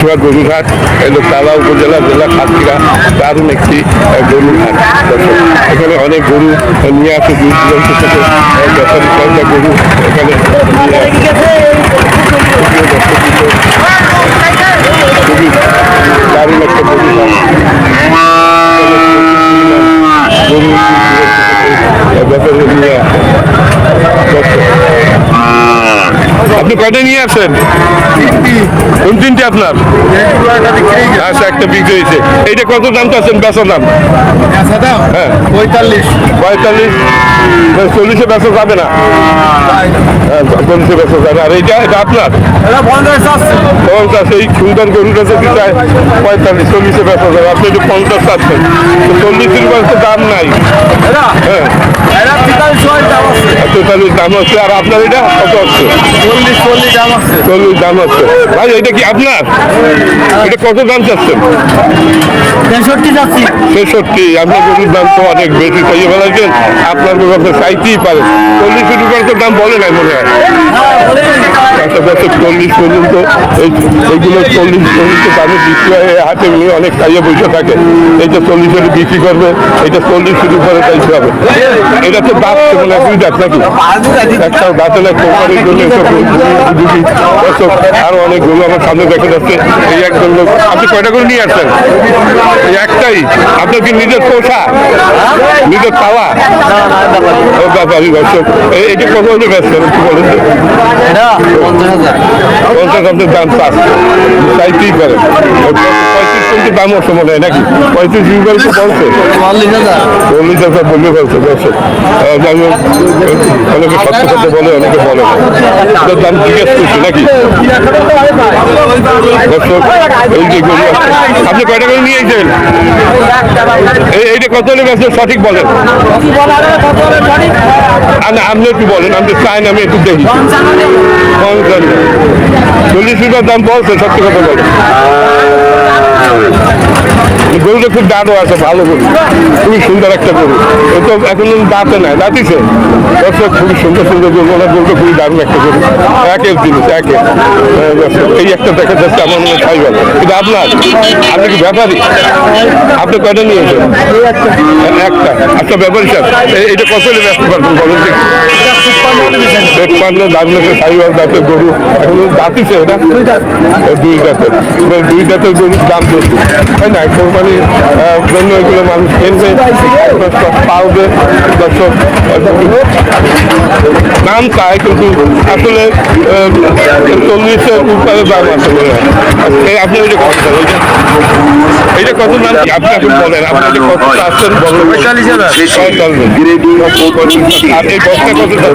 পুরা গরুঘাট এই তালা উপজেলা জেলা সাতক্ষীরা দারুণ একটি গরুঘাট এখানে অনেক গরু নিয়ে আসে দূর দূরান্ত থেকে আহ, কয়েকটা গরু এখানে খুবই দারুণ একটা গরুঘাট গরু ব্যাপারে আপনি কয়টা নিয়ে আসেন কোন তিনটে আপনার? আচ্ছা একটা বিক্রি হয়েছে। এইটা কত দাম চাচ্ছেন বেচা দাম? হ্যাঁ। পঁয়তাল্লিশ। পঁয়তাল্লিশ চল্লিশে বেচা যাবে না? হ্যাঁ চল্লিশে বেচা যাবে। আর এইটা এটা আপনার? পঞ্চাশ। আছে এই সুন্দর গরুটা যদি চায় পঁয়তাল্লিশ চল্লিশে বেচা যাবে। আপনি একটু পঞ্চাশ চাচ্ছেন। তো চল্লিশের তো দাম নাই। হ্যাঁ। তেতাল্লিশ দাম আছে। আর আপনার এটা কত হচ্ছে চল্লিশ চল্লিশ দাম আছে। চল্লিশ ভাই এটা কি আপনার? এটা কত দাম চাচ্ছেন? ছেষট্টি আপনার গরুর দাম তো অনেক বেশি চাইয়ে ফেলাচ্ছেন আপনার গরু আপনি চাইতেই পারেন। চল্লিশ রুপির তো দাম বলে নাই মনে হয়। চল্লিশ পর্যন্ত এই এইগুলো চল্লিশ পর্যন্ত দামে বিক্রি হয় নিয়ে অনেক খাইয়ে বসে থাকে। এইটা চল্লিশের বিক্রি করবে এটা চল্লিশ শুরু করে চাইতে হবে। এটা তো দাঁত মনে হয় দাঁত নাকি? একটা দাঁতে। না কোম্পানির জন্য এসব দুটি আরও অনেক গরু আমার সামনে দেখা যাচ্ছে। এই একজন লোক আপনি কয়টা করে নিয়ে আসছেন? এই একটাই। আপনার কি নিজের পোষা? নিজের পাওয়া? ও কত হলে ব্যস্ত? একটু বলেন। এটা পঞ্চাশ আপনার দাম পাঁচ চাইতেই পারেন। পর্যন্ত দাম মনে হয় নাকি? পঁয়ত্রিশ রুপিয়ার তো হাজার। চল্লিশ হাজার বললে ফেলছে দর্শক যাই হোক, অনেকে সত্য সত্য বলে অনেকে বলে না। দাম জিজ্ঞেস করছি নাকি? দর্শক এই যে গরু আপনি কয়টা করে নিয়ে এসেছেন? এই এইটা কত বেশি সঠিক বলেন? না, আপনি একটু বলেন আপনি চাইন আমি একটু দেখি। চল্লিশ রুপিয়ার দাম বলছে সত্যি কথা বলেন Chao. গরুটা খুব দাঁড়ও আছে, ভালো গরু। খুবই সুন্দর একটা গরু। ও তো এখন দাঁতে নাই, দাঁতিছে। দর্শক, খুবই সুন্দর সুন্দর গরু ওনার গরুটা খুবই দারুণ একটা গরু। একের জিনিস, একে এই একটা দেখা যাচ্ছে, আমার মনে খাই ভালো কিন্তু আপনার? আপনি কি ব্যাপারী? আপনি কয়টা নিয়েছেন একটা। একটা ব্যাপারী স্যার এইটা কত ব্যস্ত পারবেন বলুন দেখি। সাইবার দাঁতের গরু। দাঁতিছে এটা? ও দুই দাঁতের। দুই দাঁতের দাম বেশি না আহ, জন্য এগুলো মানুষ কিনবে আপনার সব পাওবে দর্শক দাম চায় কিন্তু আসলে চল্লিশের উপরে দাম আছে মনে হয়। আপনি ওই যে যে- এইটা কত দাম আপনি এখন বলেন আপনি যে কত আসছেন বলেন। পঁয়তাল্লিশ হাজার। আর এই বস্তা কত দাম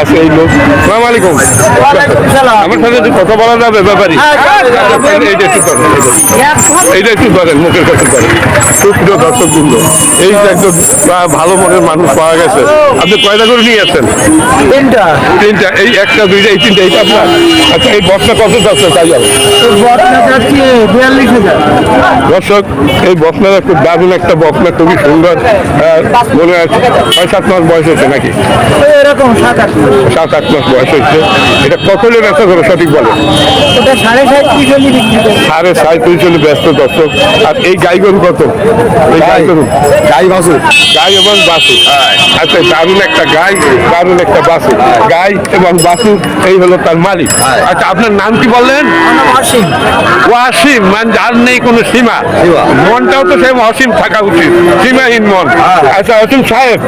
আছে আমার সাথে একটু কথা বলা যাবে ব্যাপারই এইটা একটু করেন মুখের করেন খুব প্রিয় দর্শক বৃন্দ এই ভালো মনের মানুষ পাওয়া গেছে আপনি কয়টা করে নিয়ে আসছেন তিনটা তিনটা এই একটা দুইটা এই তিনটা এইটা আপনার আচ্ছা এই বক্সটা কত যাচ্ছে তাই যাবে দর্শক এই বক্সনাটা খুব দারুণ একটা বক্সনা খুবই সুন্দর মনে হয় ছয় সাত মাস বয়স হচ্ছে নাকি? এরকম সাত আট সাত আট মাস বয়স হচ্ছে এটা কত হলে ব্যস্ত করে সঠিক বলে। সাড়ে সাড়ে ব্যস্ত দর্শক। আর এই গাই গরু কত? এই গাই গরু? গাই বাসুর গাই এবং বাসু আচ্ছা দারুণ একটা গাই দারুণ একটা বাসু গাই এবং বাসু এই হলো তার মালিক। আচ্ছা আপনার নাম কি বললেন? অসীম। ওয়াসিম মানে যার নেই কোনো সীমা। মনটাও তো সেম অসীম থাকা উচিত। সীমাহীন মন। আচ্ছা অসীম সাহেব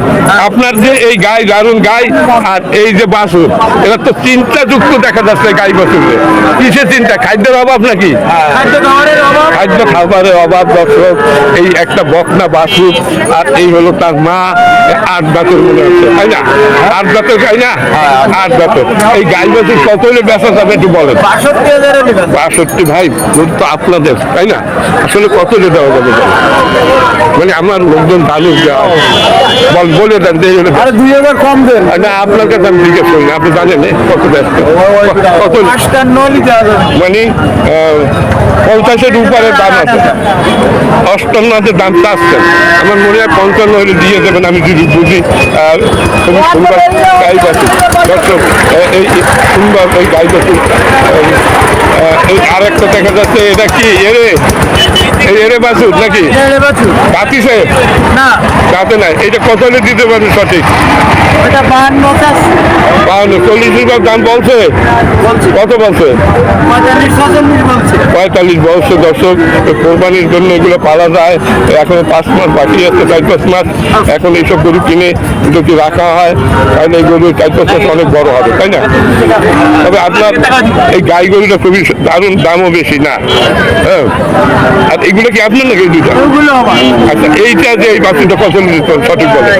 আপনার যে এই গাই দারুণ গাই আর এই যে বাসুর এটা তো চিন্তা যুক্ত দেখা যাচ্ছে গাই বাসুরে কিসের চিন্তা খাদ্যের অভাব নাকি? খাদ্য খাবারের অভাব। দর্শক এই একটা বকনা বাসুর আর এই হলো তার মা আট দাঁতের মনে হচ্ছে তাই না? আট দাঁতের গাই না? আট দাঁতের এই গাই বাসুর কত হলে বেচা যাবে একটু বলেন। বাষট্টি হাজারে ভাই তো আপনাদের তাই না? আসলে কত যে দেওয়া যাবে? বলেন? মানে আমার লোকজন ভালো যা বল বলে দেন আরে দুই হাজার কম দেন। না আপনার কাছে আমি জিজ্ঞেস করি না, আপনি জানেন? কত ব্যস্ত কত মানে পঞ্চাশের উপরে দাম আছে। অষ্টান্ন দাম চাচ্ছেন আমার মনে হয় পঞ্চান্ন হলে দিয়ে দেবেন আমি যদি বুঝি। আর খুবই সুন্দর গাই বাছুর দর্শক এই সুন্দর এই গাই এই আরেকটা দেখা যাচ্ছে এটা কি? এরে এরে বাছুর নাকি। কাটিছে না। কাটে নাই। এটা কত হলে দিতে পারবেন সঠিক? বাহান্ন চল্লিশ দাম বলছে? কত বলছে? পঁয়তাল্লিশ বলছে। দর্শক কোরবানির জন্য এগুলো পালা যায়। এখনও পাঁচ মাস বাকি আছে চার পাঁচ মাস। এখন এইসব গরু কিনে যদি রাখা হয় তাহলে এই গরু চার পাঁচ মাস অনেক বড় হবে তাই না? তবে আপনার এই গাই গরুটা খুবই দারুণ দামও বেশি না? হ্যাঁ। আর এগুলো কি আপনার নাকি ওগুলো আচ্ছা এইটা যে এই বাচ্চাটা নিতে সঠিক বলে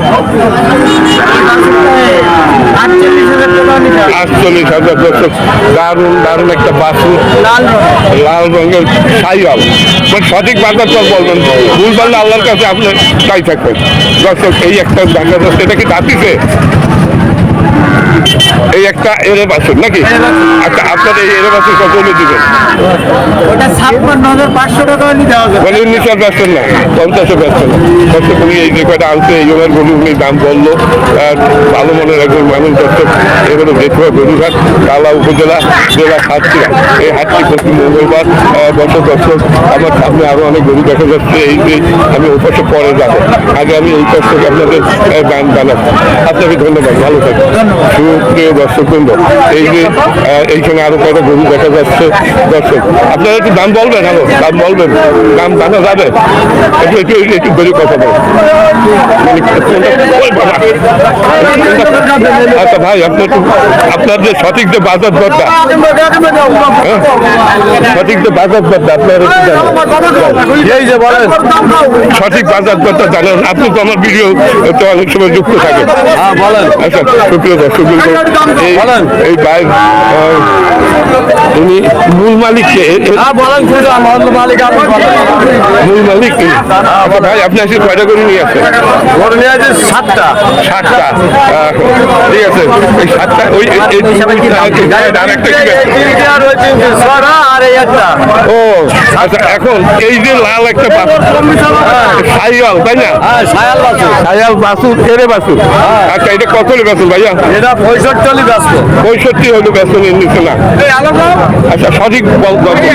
আটচল্লিশ হাজার দর্শক দারুণ দারুণ একটা বাসু লাল রঙ লাল রঙের সাইয়াল। মানে সঠিক বাজার তো বলবেন ভুল বললে আল্লাহর কাছে আপনি তাই থাকবেন। দর্শক এই একটা দেখা যাচ্ছে এটা কি দাঁতিছে? এই একটা এরে বাছুর নাকি? আচ্ছা আপনার এই এরে বাছুর কত হলে দিবেন? ওটা ছাপ্পান্ন হাজার পাঁচশো টাকা হলে দেওয়া মানে নিচে ব্যস্ত না পঞ্চাশে ব্যস্ত না। দর্শক উনি এই যে কয়টা আনছে এই জনের গরু উনি দাম বলল। ভালো মনের একজন মানুষ দর্শক এবারে দেখবে গরুঘাট কালা উপজেলা জেলা হাটছিলা এই হাটটি প্রতি মঙ্গলবার বছর দর্শক আমার সামনে আরও অনেক গরু দেখা যাচ্ছে। এই যে আমি ওপাশে পরে যাব। আগে আমি এই কাছ থেকে আপনাদের গান জানাব আপনাকে ধন্যবাদ ভালো থাকবেন। সুপ্রিয় দর্শক বৃন্দ এই যে এইখানে আরও কয়টা গরু দেখা যাচ্ছে? দর্শক আপনারা একটু দাম বলবেন হ্যালো দাম বলবেন। দাম জানা যাবে? একটু একটু একটু- একটু বেরিয়ে কথা বলবেন মানে। আচ্ছা ভাই আপনি একটু আপনার যে সঠিক যে বাজার দরটা হ্যাঁ? সঠিক যে বাজার দরটা আপনার এই যে বলেন। সঠিক বাজার দরটা জানেন। আপনি তো আমার ভিডিও তো অনেক সময় যুক্ত থাকেন। হ্যাঁ আচ্ছা সুপ্রিয় দর্শক বৃন্দ, এই বাইর উনি মূল মালিক কে? এ- এ- হ্যাঁ বলেন খুঁজা মোহাম্মদ মালিক আপনি বলেন। মূল মালিক কে? আচ্ছা ভাই আপনি আসলে কয়টা করে নিয়ে আছে সাতটা। সাতটা। ঠিক আছে এই সাতটা ওই আর একটা আর এই একটা। ও আচ্ছা এখন এই যে লাল একটা বাছুর সাইয়াল তাই না? হ্যাঁ সায়াল বাসু সাইয়াল বাছুর আচ্ছা এটা কত হলে ভাইয়া? এটা পঁয়ষট্টি হলে ব্যস্ত পঁয়ষট্টি হলে বেতন নিচ্ছে না আচ্ছা সঠিক পঁয়ষট্টি।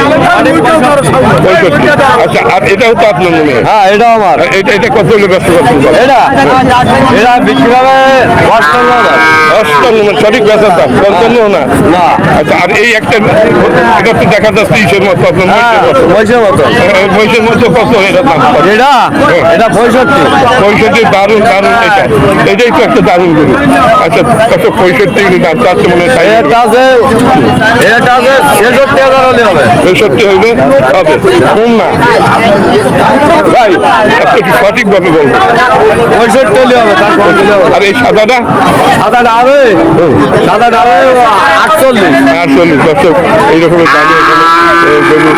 আচ্ছা আর এটাও তো আপনার মনে হ্যাঁ? এটা আমার। এটা এটা কত হলে ব্যস্ত এটা? এটা বিক্রি হবে অষ্টান্ন অষ্টান্ন মানে সঠিক দাম পঞ্চান্ন না? না। আচ্ছা আর এই একটা এটা তো দেখা যাচ্ছে ইসের মতো আপনার হ্যাঁ মহিষের মতো। পয়সা মহিষের মতো কত এটা দাম? এটা? এটা পঁয়ষট্টি। পঁয়ষট্টি দারুণ দারুণ এটা। এটাই তো একটা দারুণ গরু। আচ্ছা কত পঁয়ষট্টি দাম চাচ্ছে মনে হয় ছেষট্টি হাজার হলে হবে। হবে। কম না? ভাই আপনি সঠিকভাবে বলবেন। পঁয়ষট্টি হলে হবে হবে? আর এই সাদাটা? সাদা ডাবে সাদা ডাবে আটচল্লিশ। আর চল্লিশ দর্শক এইরকমের দামে এখানে এ, গরু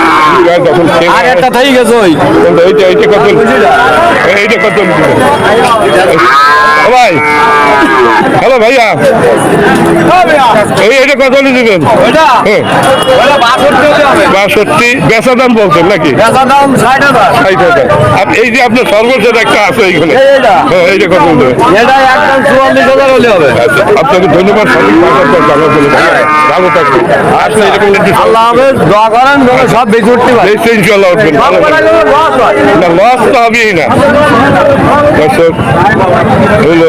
গায়ে যখন আর একটা থেকে গেছে ওই। এইটা এইটা কত? এইটা কত? ভাই। হ্যালো ভাইয়া। এই এটা কত দিবেন? বাষট্টি বেচা দাম বলছেন নাকি? ষাট হাজার। এই যে আপনার সর্বোচ্চ একটা আছে এইখানে এইটা। কত হবে। আচ্ছা, আপনাকে ধন্যবাদ। সঠিক বাজার দর জানার জন্য ভালো থাকবেন। আসলে এরকম আল্লাহ হাফেজ দোয়া করেন সব বেশি উঠতে পারে। ইনশাল্লাহ লস তো হবেই না। দর্শক হইল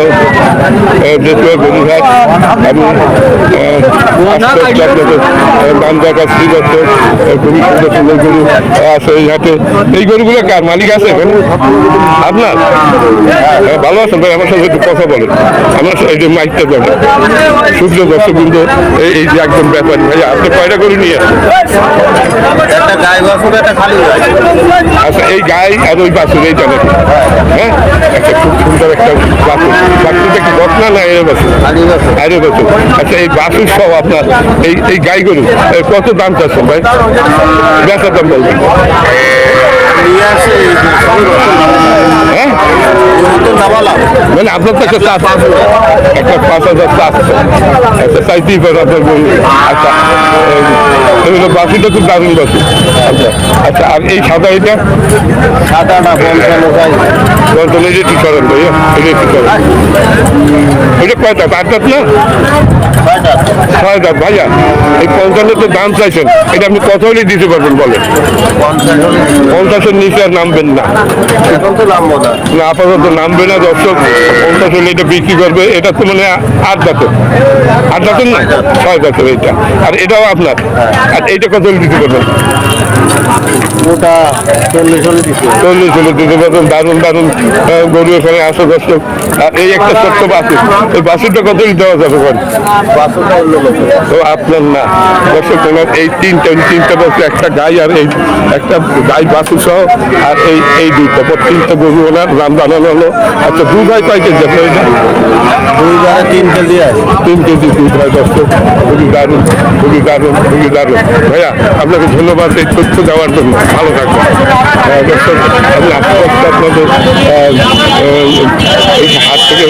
যেতে বন্ধুঘাট আমি খুবই সুন্দর সুন্দর গরু আছে এই হাটে। এই গরুগুলো কার মালিক আছে আপনার? হ্যাঁ, হ্যাঁ, ভালো আছেন ভাই আমার সাথে একটু কথা বলেন। আমার এই যে মাইকটা দেবেন সূর্য দর্শক কিন্তু এই এই যে একদম ব্যাপারী ভাই আপনি কয়টা গরু নিয়ে বাসুর আচ্ছা এই গাই আর ওই বাছুর এইটা নাকি? হ্যাঁ? একটা খুব সুন্দর একটা কি বকনা না এর বাসুর আরে আচ্ছা এই বাছুর সব আপনার এই এই গাই গরু কত দাম চাচ্ছেন ভাই? বেচার দাম বলবেন। হ্যাঁ? মানে আপনার তো একটা চাষ আছে। একটা পাঁচ হাজার চাষ আছে। একটা চাইতেই পারে আপনার বই আচ্ছা এগুলো বাসিটা খুব দারুণ বাসি আচ্ছা আচ্ছা আর এই সাদা এটা? সাদা না বলতেন এটা কি করেন ভাইয়া এটা কি করেন এটা কয়টা? আট দাঁত না ছয় দাঁত ভাইয়া এই পঞ্চান্ন তো দাম চাইছেন। এটা আপনি কত হলে দিতে পারবেন বলেন? পঞ্চাশের নিচে আর নামবেন না। না। না আপাতত নামবে না দর্শক পঞ্চাশ হলে এটা বিক্রি করবে। এটা তো মানে আট দাঁতের। আট দাঁতের না? ছয় দাঁতের এটা। আর এটাও আপনার। আর এইটা কত দিতে পারবেন? ওটা চল্লিশ হলে চল্লিশ হলে দিতে পারবেন। দারুণ দারুণ গরু এখানে আসো দর্শক। আর এই একটা ছোট্ট বাসুর এই বাসুরটা কত হলে দেওয়া যাবে বলেন? বাসনটা অন্য লোক তো আপনার না। দর্শক এই তিনটা তিনটা একটা গাই আর এই একটা গাই বাসু সহ আর এই এই দুইটা। তিনটা গরু ওনার রাম হলো আচ্ছা দুধ হয় কয় কেজি আপনার এটা? দুই জায়গায় তিন কেজি আছে তিন কেজি দুধ হয় দর্শক খুবই দারুণ খুবই দারুণ খুবই দারুণ। ভাইয়া আপনাকে ধন্যবাদ এই তথ্য দেওয়ার জন্য। ভালো থাকবেন। হ্যাঁ দর্শক আমি আশা করছি আপনাদের এই হাত থেকে